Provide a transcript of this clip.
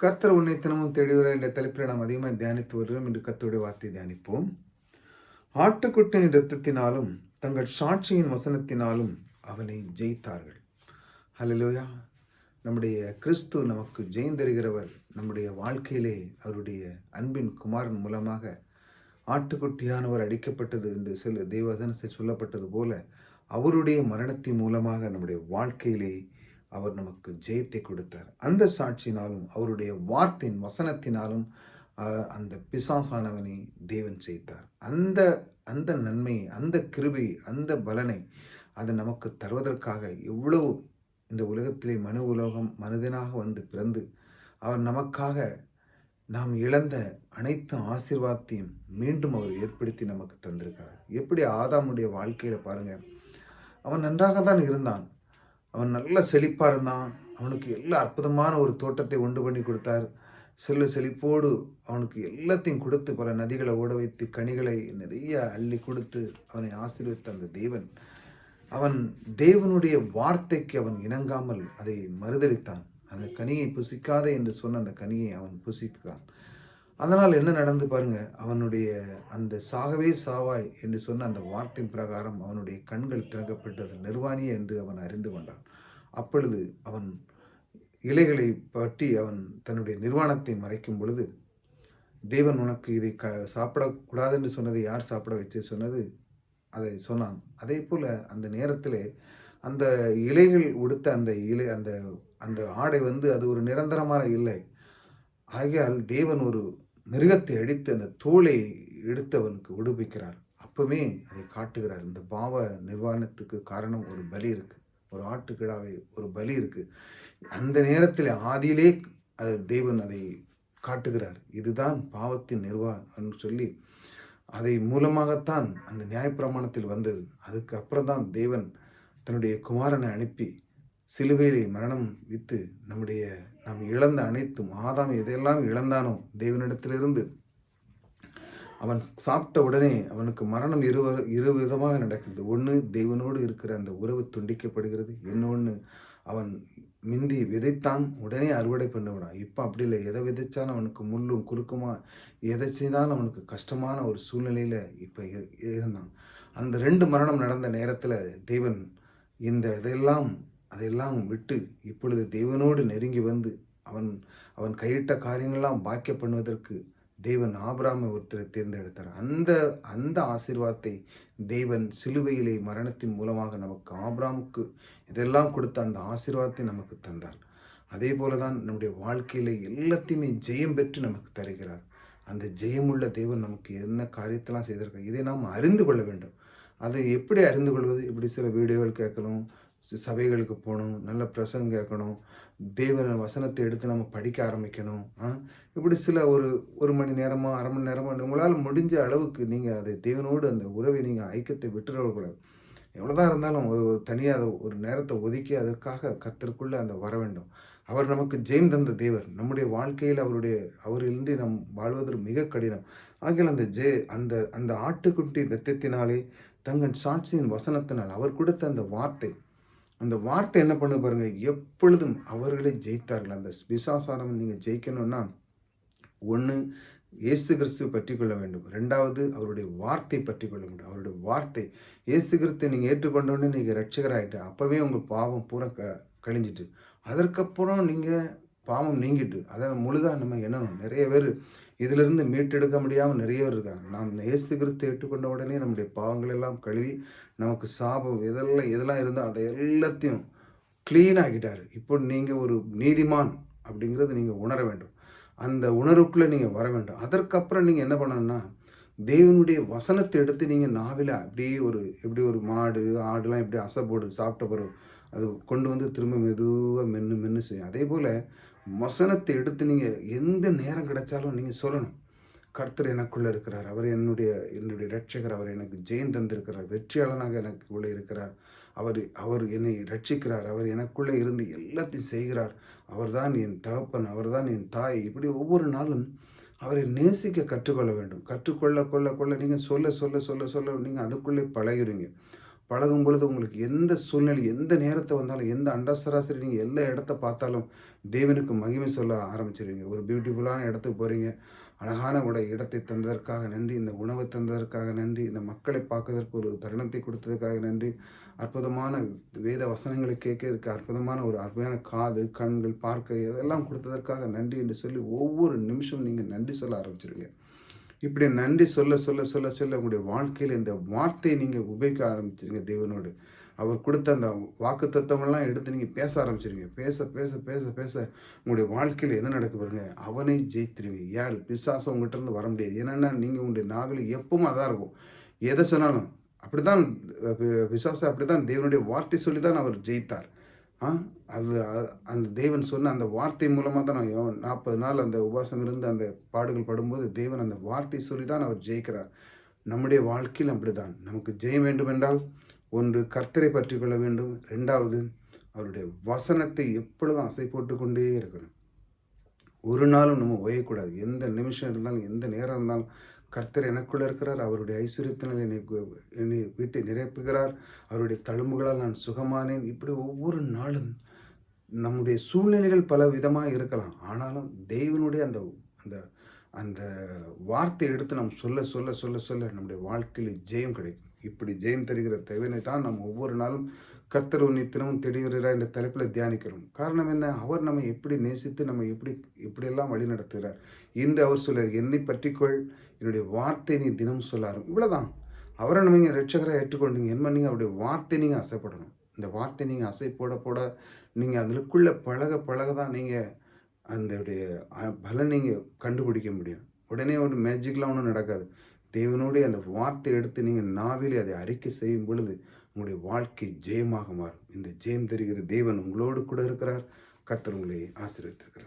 கர்த்தர் உன்னை தினமும் தேடிவர என்ற தலைப்பில் நாம் அதிகமாக தியானித்து வருகிறோம். என்று கத்தருடைய வார்த்தை தியானிப்போம். ஆட்டுக்குட்டியின் இரத்தத்தினாலும் தங்கள் சாட்சியின் வசனத்தினாலும் அவனை ஜெயித்தார்கள். ஹலலோயா நம்முடைய கிறிஸ்து நமக்கு ஜெயந்தருகிறவர் நம்முடைய வாழ்க்கையிலே அவருடைய அன்பின் குமாரன் மூலமாக ஆட்டுக்குட்டியானவர் அடிக்கப்பட்டது என்று சொல்ல தேவதனத்தை சொல்லப்பட்டது போல அவருடைய மரணத்தின் மூலமாக நம்முடைய வாழ்க்கையிலே அவர் நமக்கு ஜெயத்தை கொடுத்தார். அந்த சாட்சியினாலும் அவருடைய வார்த்தையின் வசனத்தினாலும் அந்த பிசாசானவனை தேவன் செய்தார் அந்த அந்த நன்மை அந்த கிருபை அந்த பலனை அது நமக்கு தருவதற்காக எவ்வளவு இந்த உலகத்திலே மனு உலகம் மனிதனாக வந்து பிறந்து அவர் நமக்காக நாம் இழந்த அனைத்து ஆசிர்வாதத்தையும் மீண்டும் அவர் ஏற்படுத்தி நமக்கு தந்திருக்கிறார். எப்படி ஆதாமுடைய வாழ்க்கையில் பாருங்கள் அவன் நன்றாக தான் இருந்தான். அவன் நல்ல செழிப்பாக இருந்தான் அவனுக்கு எல்லா அற்புதமான ஒரு தோட்டத்தை உண்டு பண்ணி கொடுத்தார். செல்ல செழிப்போடு அவனுக்கு எல்லாத்தையும் கொடுத்து பல நதிகளை ஓட வைத்து கனிகளை நிறைய அள்ளி கொடுத்து அவனை ஆசீர்வித்த அந்த தேவன். அவன் தேவனுடைய வார்த்தைக்கு அவன் இணங்காமல் அதை மறுதளித்தான். அந்த கனியை புசிக்காதே என்று சொன்ன அந்த கனியை அவன் புசித்தான். அதனால் என்ன நடந்து பாருங்க அவனுடைய அந்த சாகவே சாவாய் என்று சொன்ன அந்த வார்த்தை பிரகாரம் அவனுடைய கண்கள் திறக்கப்பட்டது நிர்வாணியே என்று அவன் அறிந்து கொண்டான். அப்பொழுது அவன் இலைகளை பற்றி அவன் தன்னுடைய நிர்வாணத்தை மறைக்கும் பொழுது தேவன் உனக்கு இதை க சாப்பிடக்கூடாது என்று சொன்னதை யார் சாப்பிட வச்சு சொன்னது? அதை சொன்னான். அதே போல் அந்த நேரத்தில் அந்த இலைகள் உடுத்த அந்த இலை அந்த அந்த ஆடை வந்து அது ஒரு நிரந்தரமான இல்லை ஆகையால் தேவன் ஒரு மிருகத்தை அடித்து அந்த தோலை எடுத்தவனுக்கு விடுவிக்கிறார். அப்பவுமே அதை காட்டுகிறார். இந்த பாவ நிர்வாணத்துக்கு காரணம் ஒரு பலி இருக்கு. ஒரு ஆட்டுக்கிடாவை ஒரு பலி இருக்கு. அந்த நேரத்தில் ஆதியிலே அது தேவன் அதை காட்டுகிறார். இதுதான் பாவத்தின் நிர்வாகம் சொல்லி அதை மூலமாகத்தான் அந்த நியாயப்பிரமாணத்தில் வந்தது. அதுக்கு அப்புறம் தான் தேவன் தன்னுடைய குமாரனை அனுப்பி சிலுவையிலே மரணம் வித்து நம்முடைய நாம் இழந்த அனைத்தும் ஆதாம் எதையெல்லாம் இழந்தானோ தேவனிடத்திலிருந்து அவன் சாப்பிட்ட உடனே அவனுக்கு மரணம் இரு இரு விதமாக நடக்கிறது. ஒன்று தேவனோடு இருக்கிற அந்த உறவு துண்டிக்கப்படுகிறது. இன்னொன்று அவன் மிந்தி விதைத்தான் உடனே அறுவடை பண்ணிவிடான் இப்போ அப்படி இல்லை. எதை விதைச்சாலும் அவனுக்கு முள்ளும் குறுக்குமா எதை செய்தாலும் அவனுக்கு கஷ்டமான ஒரு சூழ்நிலையில் இப்போ இருந்தான். அந்த ரெண்டு மரணம் நடந்த நேரத்தில் தேவன் இந்த இதெல்லாம் அதையெல்லாம் விட்டு இப்பொழுது தேவனோடு நெருங்கி வந்து அவன் அவன் கையிட்ட காரியங்கள்லாம் பாக்கிய பண்ணுவதற்கு தேவன் ஆபராம ஒருத்தரை தேர்ந்தெடுத்தார். அந்த அந்த ஆசீர்வாதத்தை தேவன் சிலுவையிலே மரணத்தின் மூலமாக நமக்கு ஆபராமுக்கு இதெல்லாம் கொடுத்த அந்த ஆசீர்வாதத்தை நமக்கு தந்தார். அதே போல தான் நம்முடைய வாழ்க்கையில எல்லாத்தையுமே ஜெயம் பெற்று நமக்கு தருகிறார். அந்த ஜெயமுள்ள தேவன் நமக்கு என்ன காரியத்தெல்லாம் செய்திருக்கார் இதை நாம் அறிந்து கொள்ள வேண்டும். அதை எப்படி அறிந்து கொள்வது? இப்படி சில வீடியோகள் கேட்கணும் சபைகளுக்கு போகணும் நல்ல பிரசங்கம் கேட்கணும் தேவன வசனத்தை எடுத்து நம்ம படிக்க ஆரம்பிக்கணும் ஆ? இப்படி சில ஒரு ஒரு மணி நேரமோ அரை மணி நேரமோ உங்களால் முடிஞ்ச அளவுக்கு நீங்கள் அதை தேவனோடு அந்த உறவை நீங்கள் ஐக்கியத்தை விட்டுறக்கூடாது எவ்வளோதான் இருந்தாலும் ஒரு ஒரு தனியாக ஒரு நேரத்தை ஒதுக்கி அதற்காக கத்திற்குள்ளே அந்த வர வேண்டும். அவர் நமக்கு ஜெயம் தந்த தேவர். நம்முடைய வாழ்க்கையில் அவருடைய அவரின்றி நாம் வாழ்வதற்கு மிக கடினம். ஆகியால் அந்த ஜெய அந்த அந்த ஆட்டுக்குட்டி ரத்தத்தினாலே தங்கள் சாட்சியின் வசனத்தினால் அவர் கொடுத்த அந்த வார்த்தை அந்த வார்த்தை என்ன பண்ண பாருங்க எப்பொழுதும் அவர்களே ஜெயித்தார்கள். அந்த விசாசாரம் நீங்கள் ஜெயிக்கணும்னா ஒன்று இயேசு கிறிஸ்துவை பற்றி கொள்ள வேண்டும். ரெண்டாவது அவருடைய வார்த்தை பற்றி கொள்ள வேண்டும். அவருடைய வார்த்தை இயேசு கிறிஸ்துவை நீங்கள் ஏற்றுக்கொண்டோடனே நீங்கள் ரட்சகராகிட்டு அப்போவே உங்கள் பாவம் பூரா க கழிஞ்சிட்டு. அதற்கப்புறம் நீங்கள் பாவம் நீங்கிட்டு அதை முழுதாக நம்ம எண்ணணும். நிறைய பேர் இதிலிருந்து மீட்டெடுக்க முடியாமல் நிறைய பேர் இருக்காங்க. நாம் இயேசு கிறிஸ்து ஏற்றுக்கொண்ட உடனே நம்முடைய பாவங்கள் எல்லாம் கழுவி நமக்கு சாபம் எதெல்லாம் எதெல்லாம் இருந்தால் அதை எல்லாத்தையும் க்ளீன் ஆகிட்டார் இப்போ நீங்கள் ஒரு நீதிமான் அப்படிங்கிறது நீங்கள் உணர வேண்டும். அந்த உணர்வுக்குள்ளே நீங்கள் வர வேண்டும். அதற்கப்புறம் நீங்கள் என்ன பண்ணணும்னா தேவனுடைய வசனத்தை எடுத்து நீங்கள் நாவில் அப்படியே ஒரு எப்படி ஒரு மாடு ஆடுலாம் எப்படி அசை போடுது சாப்பிட்ட பிறகு அது கொண்டு வந்து திரும்ப மெதுவாக மென்று மென்று செய்யும். அதே போல் மொசனத்தை எடுத்து நீங்கள் எந்த நேரம் கிடைச்சாலும் நீங்கள் சொல்லணும். கர்த்தர் எனக்குள்ளே இருக்கிறார். அவர் என்னுடைய என்னுடைய ரட்சகர் அவர் எனக்கு ஜெயம் தந்திருக்கிறார். வெற்றியாளனாக எனக்கு உள்ளே இருக்கிறார். அவர் அவர் என்னை ரட்சிக்கிறார் அவர் எனக்குள்ளே இருந்து எல்லாத்தையும் செய்கிறார். அவர்தான் என் தகப்பன். அவர்தான் என் தாய். இப்படி ஒவ்வொரு நாளும் அவரை நேசிக்க கற்றுக்கொள்ள வேண்டும். கற்றுக்கொள்ள கொள்ள கொள்ள நீங்கள் சொல்ல சொல்ல சொல்ல சொல்ல நீங்கள் அதுக்குள்ளே பழகிறீங்க. பழகும் பொழுது உங்களுக்கு எந்த சூழ்நிலை எந்த நேரத்தை வந்தாலும் எந்த அண்டசராசரி நீங்கள் எந்த இடத்த பார்த்தாலும் தேவனுக்கு மகிமை சொல்ல ஆரம்பிச்சிருவீங்க. ஒரு பியூட்டிஃபுல்லான இடத்துக்கு போகிறீங்க அழகான உடை இடத்தை தந்ததற்காக நன்றி இந்த உணவை தந்ததற்காக நன்றி இந்த மக்களை பார்க்கறதற்கு ஒரு தருணத்தை கொடுத்ததற்காக நன்றி. அற்புதமான வேத வசனங்களை கேட்கறதுக்கு அற்புதமான ஒரு அற்புதமான காது கண்கள் பார்க்க இதெல்லாம் கொடுத்ததற்காக நன்றி என்று சொல்லி ஒவ்வொரு நிமிஷம் நீங்கள் நன்றி சொல்ல ஆரம்பிச்சிருவீங்க. இப்படி நன்றி சொல்ல சொல்ல சொல்ல சொல்ல உங்களுடைய வாழ்க்கையில் இந்த வார்த்தையை நீங்கள் உபயோகிக்க ஆரம்பிச்சிருங்க தேவனோடு. அவர் கொடுத்த அந்த வாக்கு தத்துவங்கள்லாம் எடுத்து நீங்கள் பேச ஆரம்பிச்சிருங்க. பேச பேச பேச பேச உங்களுடைய வாழ்க்கையில் என்ன நடக்க பாருங்க அவனை ஜெயித்திருவீங்க. யார்? பிசாசம் உங்கள்கிட்ட இருந்து வர முடியாது. என்னென்னா நீங்கள் உங்களுடைய நாவில் எப்பவும் அதான் இருக்கும். எதை சொன்னாலும் அப்படிதான் அப்படி அப்படிதான் தேவனுடைய வார்த்தை சொல்லி தான் அவர் ஜெயித்தார். அது அந்த தேவன் சொன்ன அந்த வார்த்தை மூலமாக தான் நான் நாற்பது நாள் அந்த உபாசம் இருந்து அந்த பாடுகள் படும்போது தேவன் அந்த வார்த்தை சொல்லி தான் அவர் ஜெயிக்கிறார். நம்முடைய வாழ்க்கையில் அப்படிதான். நமக்கு ஜெயம் வேண்டும் என்றால் ஒன்று கர்த்தரை பற்றி கொள்ள வேண்டும். ரெண்டாவது அவருடைய வசனத்தை எப்பொழுதும் அசை போட்டு கொண்டே இருக்கணும். ஒரு நாளும் நம்ம ஓயக்கூடாது. எந்த நிமிஷம் இருந்தாலும் எந்த நேரம் இருந்தாலும் கர்த்தர் எனக்குள்ளே இருக்கிறார். அவருடைய ஐஸ்வர்யத்தினால் என்னை என்னை வீட்டை நிரப்புகிறார். அவருடைய தழும்புகளால் நான் சுகமானேன். இப்படி ஒவ்வொரு நாளும் நம்முடைய சூழ்நிலைகள் பல விதமாக இருக்கலாம். ஆனாலும் தெய்வனுடைய அந்த அந்த அந்த வார்த்தை எடுத்து நாம் சொல்ல சொல்ல சொல்ல சொல்ல நம்முடைய வாழ்க்கையில் ஜெயம் கிடைக்கும். இப்படி ஜெயம் தருகிற தேவனை தான் நாம் ஒவ்வொரு நாளும் கத்தர் உன்னை தினமும் என்ற தலைப்பில் தியானிக்கிறோம். காரணம் என்ன? அவர் நம்ம எப்படி நேசித்து நம்ம எப்படி எப்படியெல்லாம் வழி நடத்துகிறார்? இன்று அவர் சொல்றார் என்னை பற்றிக்கொள் என்னுடைய வார்த்தை நீ தினம் சொல்லாரும். இவ்வளோதான் அவரை நம்ம நீங்கள் ரட்சகராக ஏற்றுக்கொண்டீங்க என்ன நீங்கள் அவருடைய வார்த்தை நீங்கள் அசைப்படணும். இந்த வார்த்தை நீங்கள் அசை போட போட நீங்கள் அதுக்குள்ளே பழக பழக தான் நீங்கள் அந்த பலன் நீங்கள் கண்டுபிடிக்க முடியும். உடனே ஒரு மேஜிக்லாம் ஒன்றும் நடக்காது. தேவனுடைய அந்த வார்த்தை எடுத்து நீங்கள் நாவிலே அதை அறிக்கை செய்யும் பொழுது உங்களுடைய வாழ்க்கை ஜெயமாக மாறும். இந்த ஜெயம் தெரிகிற தேவன் உங்களோடு கூட இருக்கிறார். கர்த்தர் உங்களை ஆசீர்வதித்திருக்கிறார்.